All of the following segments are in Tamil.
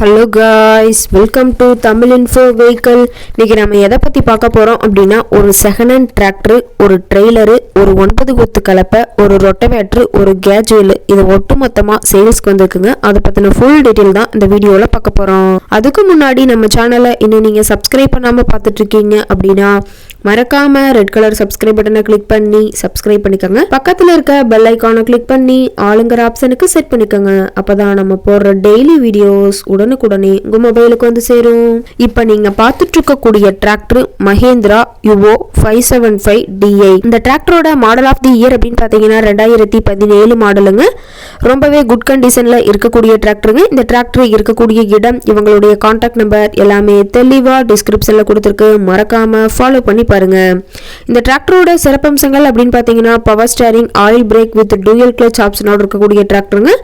Hello guys welcome to Tamil info vehicle இன்றைக்கி நம்ம எதை பற்றி பார்க்க போகிறோம் அப்படின்னா ஒரு செகண்ட் ஹேண்ட் டிராக்டரு ஒரு ட்ரெய்லரு ஒரு ஒன்பது குத்து கலப்பை ஒரு ரொட்டவேட்ரு ஒரு கேஜுவல் இது ஒட்டுமொத்தமாக சேல்ஸ்க்கு வந்திருக்குங்க. அதை பற்றின ஃபுல் டீட்டெயில் தான் இந்த வீடியோவில் பார்க்க போகிறோம் அதுக்கு முன்னாடி நம்ம சேனலை இன்னும் நீங்கள் சப்ஸ்கிரைப் பண்ணாமல் பார்த்துட்ருக்கீங்க அப்படின்னா மறக்காமல் ரெட் கலர் சப்ஸ்கிரைப் பட்டனை கிளிக் பண்ணி சப்ஸ்கிரைப் பண்ணிக்கோங்க. பக்கத்தில் இருக்க பெல் ஐக்கானை கிளிக் பண்ணி ஆளுங்கிற ஆப்ஷனுக்கு செட் பண்ணிக்கோங்க. அப்பதான் நம்ம போடுற டெய்லி வீடியோஸ் உடனுக்குடனே உங்க மொபைலுக்கு வந்து சேரும். இப்போ நீங்க பார்த்துட்டு இருக்கக்கூடிய tractor Mahindra Yuvo five seven five DI இந்த டிராக்டரோட மாடல் ஆஃப் தி இயர் அப்படின்னு பார்த்தீங்கன்னா ரெண்டாயிரத்தி பதினேழு மாடலுங்க ரொம்பவே குட் கண்டிஷன்ல இருக்கக்கூடிய டிராக்டருங்க இந்த டிராக்டர் இருக்கக்கூடிய இடம் இவங்களுடைய கான்டாக்ட் நம்பர் எல்லாமே தெளிவா டிஸ்கிரிப்ஷன்ல கொடுத்துருக்கு. மறக்காம ஃபாலோ பண்ணி பாருங்க. இந்த டிராக்டரோட சிறப்பம்சங்கள் அப்படின்னு பார்த்தீங்கன்னா power steering oil brake with dual clutch ஆப்ஷனோட இருக்கக்கூடிய டிராக்டருங்க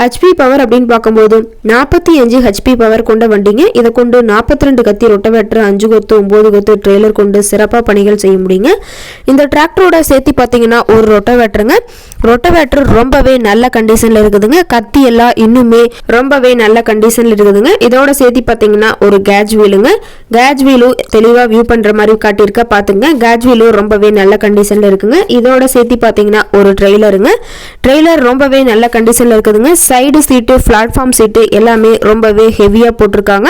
ஹெச்பி பவர் அப்படின்னு பார்க்கும்போது நாற்பத்தி அஞ்சு ஹெச்பி பவர் கொண்ட வண்டிங்க. இதை கொண்டு நாற்பத்தி ரெண்டு கத்தி ரொட்டவேட்டர் அஞ்சு கொத்து ஒம்பது கொத்து ட்ரெய்லர் கொண்டு சிறப்பாக பணிகள் செய்ய முடியுங்க. இந்த டிராக்டரோட சேர்த்து பார்த்தீங்கன்னா ஒரு ரொட்டவேட்டருங்க. ரொட்டவேட்டர் ரொம்பவே நல்ல கண்டிஷனில் இருக்குதுங்க. கத்தி எல்லாம் இன்னுமே ரொம்பவே நல்ல கண்டிஷனில் இருக்குதுங்க. இதோட சேர்த்து பார்த்தீங்கன்னா ஒரு கேஜ் வீலுங்க கேஜ் வீலும் தெளிவாக வியூ பண்ணுற மாதிரி காட்டியிருக்க பார்த்துங்க கேஜ் வீலும் ரொம்பவே நல்ல கண்டிஷனில் இருக்குங்க. இதோட சேர்த்து பார்த்தீங்கன்னா ஒரு ட்ரெய்லருங்க ட்ரெய்லர் ரொம்பவே நல்ல கண்டிஷனில் இருக்குதுங்க. சைடு சீட்டு பிளாட்ஃபார்ம் சீட்டு எல்லாமே ரொம்பவே ஹெவியாக போட்டிருக்காங்க.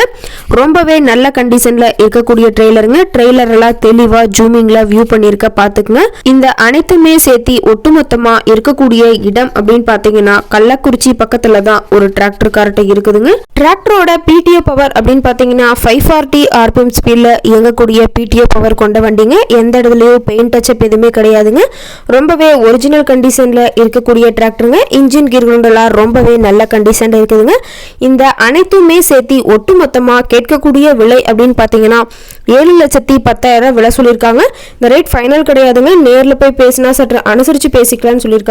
ரொம்பவே நல்ல கண்டிஷனில் இருக்கக்கூடிய ட்ரெய்லருங்க ட்ரெய்லர் எல்லாம் தெளிவாக ஜூமிங்கில் வியூ பண்ணியிருக்க பார்த்துக்குங்க இந்த அனைத்துமே சேர்த்து ஒட்டுமொத்தமாக இருக்கக்கூடிய இடம் அப்படின்னு பார்த்தீங்கன்னா கள்ளக்குறிச்சி பக்கத்தில் தான் ஒரு டிராக்டர் கார்ட்ட இருக்குதுங்க. டிராக்டரோட பிடிஓ பவர் அப்படின்னு பார்த்தீங்கன்னா ஃபைவ் ஃபார்ட்டி ஆர்பிஎம் ஸ்பீட்ல இயங்கக்கூடிய பிடிஓ பவர் கொண்ட வண்டிங்க. எந்த இடத்துலையும் பெயிண்ட் டச்சப் எதுவுமே கிடையாதுங்க. ரொம்பவே ஒரிஜினல் கண்டிஷனில் இருக்கக்கூடிய டிராக்டருங்க. இன்ஜின் கீர்குண்டெல்லாம் ரொம்பவே நல்ல கண்டிஷன்ல இருக்குதுங்க. இந்த அனைத்துமே சேர்த்து ஒட்டுமொத்தமாக கேட்கக்கூடிய விலை அப்படின்னு பார்த்தீங்கன்னா ஏழு லட்சத்தி பத்தாயிரம் விலை சொல்லியிருக்காங்க. இந்த ரேட் ஃபைனல் கிடையாதுங்க. நேரில் போய் பேசினா சற்று அனுசரித்து பேசிக்கலாம்னு சொல்லியிருக்காங்க.